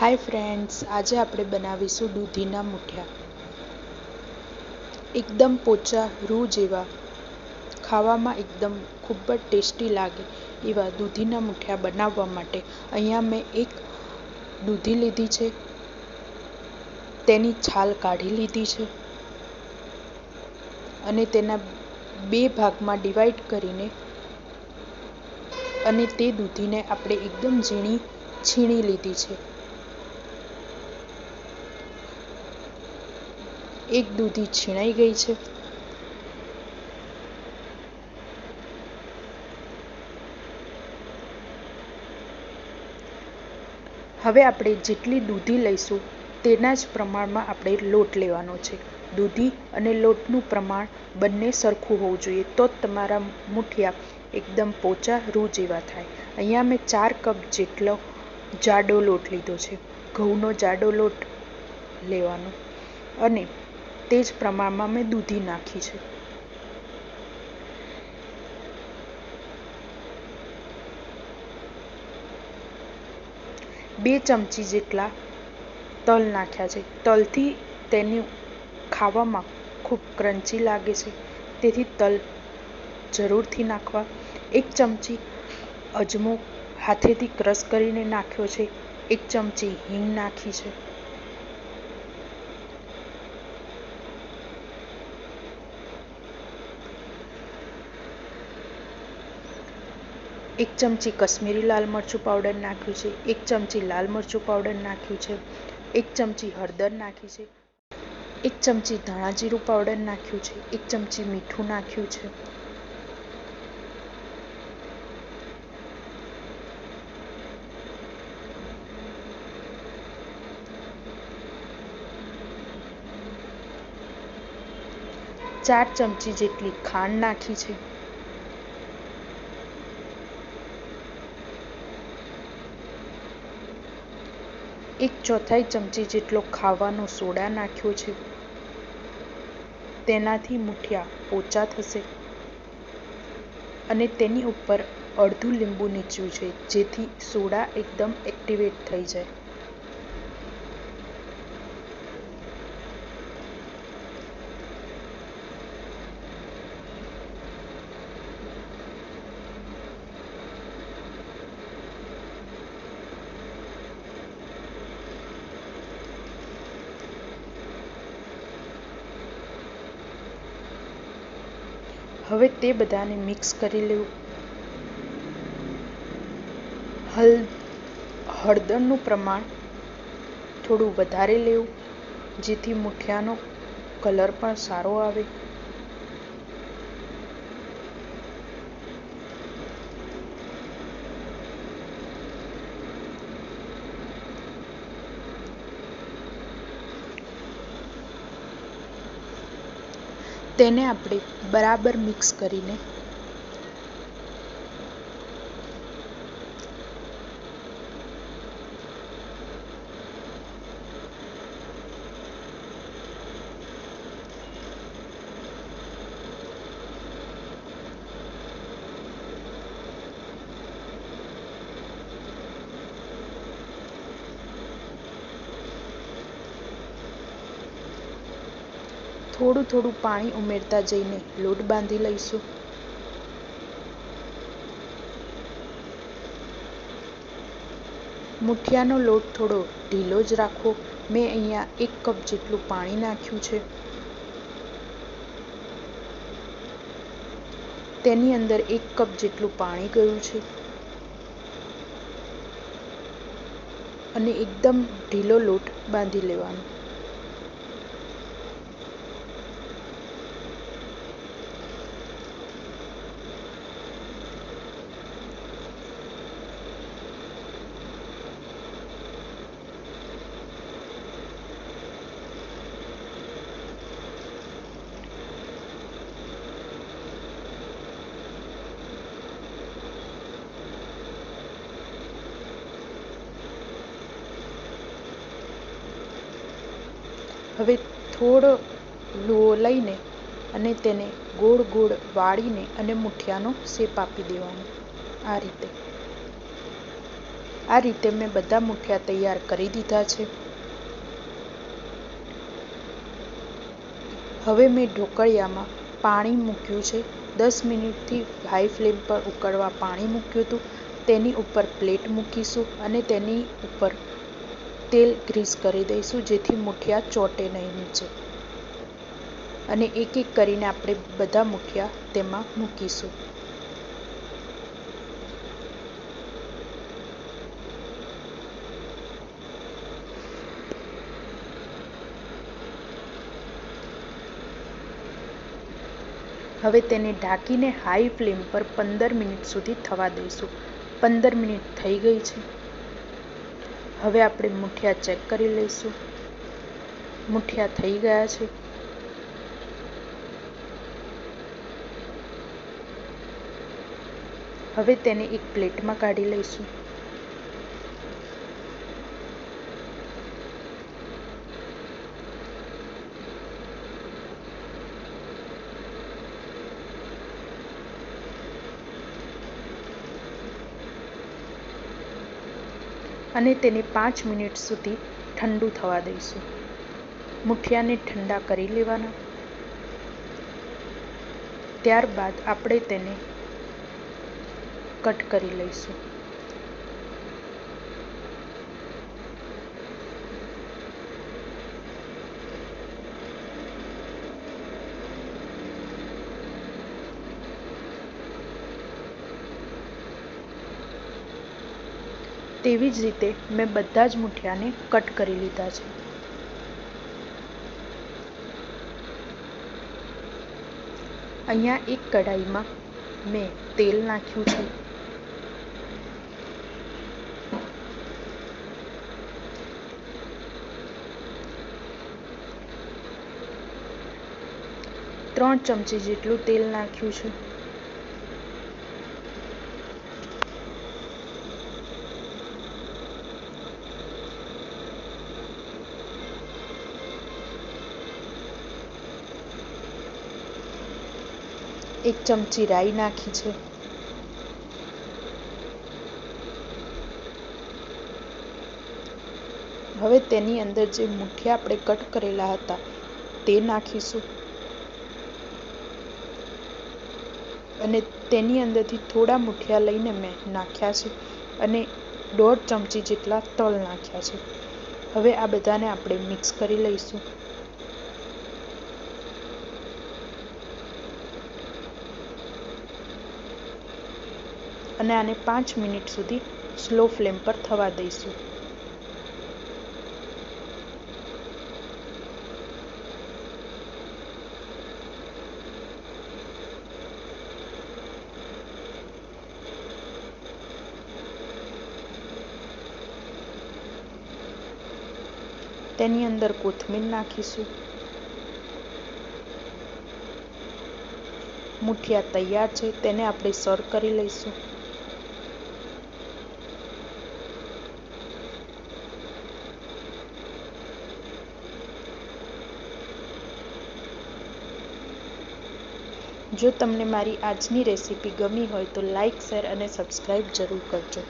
Hi friends આજે આપણે બનાવીશું દૂધીના મુઠિયા. એકદમ પોચા રૂ જેવા. ખાવામાં એકદમ ખૂબ જ ટેસ્ટી લાગે એવા દૂધીના મુઠિયા બનાવવા માટે. અહીંયા મેં એક દૂધી લીધી છે, તેની છાલ કાઢી લીધી છે અને તેના બે ભાગમાં ડિવાઈડ કરીને અને તે દૂધીને આપણે એકદમ ઝીણી છીણી લીધી છે. એક દૂધી છીણાઈ ગઈ છે. હવે આપણે જેટલી દૂધી લઈશું તેના જ પ્રમાણમાં આપણે લોટ લેવાનો છે. દૂધી અને લોટનું પ્રમાણ બંને સરખું હોવું જોઈએ તો જ તમારા મુઠિયા એકદમ પોચા રૂ જેવા થાય. અહીંયા મેં ચાર કપ જેટલો જાડો લોટ લીધો છે. ઘઉંનો જાડો લોટ લેવાનો. અને તે જ પ્રમાણમાં મેં દૂધી નાખી છે. બે ચમચી જેટલા તલ નાખ્યા છે. તલથી તેની ખાવામાં ખૂબ ક્રન્ચી લાગે છે. તેથી તલ જરૂરથી નાખવા. એક ચમચી અજમો હાથેથી ક્રશ કરીને નાખ્યો છે. એક ચમચી હિંગ નાખી છે. એક ચમચી કશ્મીરી લાલ મરચું પાવડર નાખ્યું છે, એક ચમચી લાલ મરચું પાવડર નાખ્યું છે, એક ચમચી હળદર નાખી છે, એક ચમચી ધાણા જીરું પાવડર નાખ્યું છે, એક ચમચી મીઠું નાખ્યું છે. ચાર ચમચી જેટલી ખાંડ નાખી છે. એક ચોથાઈ ચમચી જેટલો ખાવાનો સોડા નાખ્યો છે. તેનાથી મુઠિયા પોચા થશે. અને તેની ઉપર અડધું લીંબુ નીચવ્યું છે, જેથી સોડા એકદમ એક્ટિવેટ થઈ જાય. હવે તે બધાને મિક્સ કરી લેવું. હલ, હળદરનું પ્રમાણ થોડું વધારે લેવું, જેથી મૂઠિયાનો કલર પણ સારો આવે. તેને આપણે બરાબર મિક્સ કરીને થોડું થોડું પાણી ઉમેરતા જઈને લોટ બાંધી લઈશું. મુઠિયાનો લોટ થોડો ઢીલો જ રાખવો મેં અહીંયા એક કપ જેટલું પાણી નાખ્યું છે. તેની અંદર એક કપ જેટલું પાણી ગયું છે. અને એકદમ ઢીલો લોટ બાંધી લેવાનો. હવે થોડો લોહો લઈને અને તેને ગોળ ગોળ વાળીને અને મુઠિયાનો શેપ આપી દેવાનો. આ રીતે. આ રીતે મેં બધા મુઠિયા તૈયાર કરી દીધા છે. હવે મેં ઢોકળિયામાં પાણી મૂક્યું છે. દસ મિનિટથી હાઈ ફ્લેમ પર ઉકળવા પાણી મૂક્યું હતું. તેની ઉપર પ્લેટ મૂકીશું અને તેની ઉપર તેલ ગ્રીસ કરી દઈશું, જેથી મુઠિયા ચોટે નહીં નીચે. અને એક એક કરીને આપણે બધા મુઠિયા તેમાં મૂકીશું. હવે તેને ઢાંકીને હાઈ ફ્લેમ પર પંદર મિનિટ સુધી થવા દઈશું. પંદર મિનિટ થઈ ગઈ છે. હવે આપણે મુઠિયા ચેક કરી લઈશું. મુઠિયા થઈ ગયા છે. હવે તેને એક પ્લેટમાં કાઢી લઈશું. અને તેને પાંચ મિનિટ સુધી ઠંડુ થવા દઈશું. મુઠિયાને ઠંડા કરી લેવાના. ત્યારબાદ આપણે તેને કટ કરી લઈશું. તેવી જ રીતે મેં બધા જ મુઠિયાને કટ કરી લીધા છે. અહીંયા એક કઢાઈમાં મેં તેલ નાખ્યું છે. ત્રણ ચમચી જેટલું તેલ નાખ્યું છે. એક ચમચી રાઈ નાખી છે. હવે તેની અંદર જે મુઠિયા આપણે કટ કરેલા હતા, તે નાખીશું. અને તેની અંદરથી થોડા મુઠિયા લઈને મેં નાખ્યા છે અને દોઢ ચમચી જેટલા તલ નાખ્યા છે. હવે આ બધાને આપણે મિક્સ કરી લઈશું. અને આને પાંચ મિનિટ સુધી સ્લો ફ્લેમ પર થવા દઈશું. તેની અંદર કોથમીર નાખીશું. મુઠિયા તૈયાર છે, તેને આપણે સર્વ કરી લઈશું. જો તમને મારી આજની રેસીપી ગમી હોય તો લાઇક શેર અને સબસ્ક્રાઈબ જરૂર કરજો.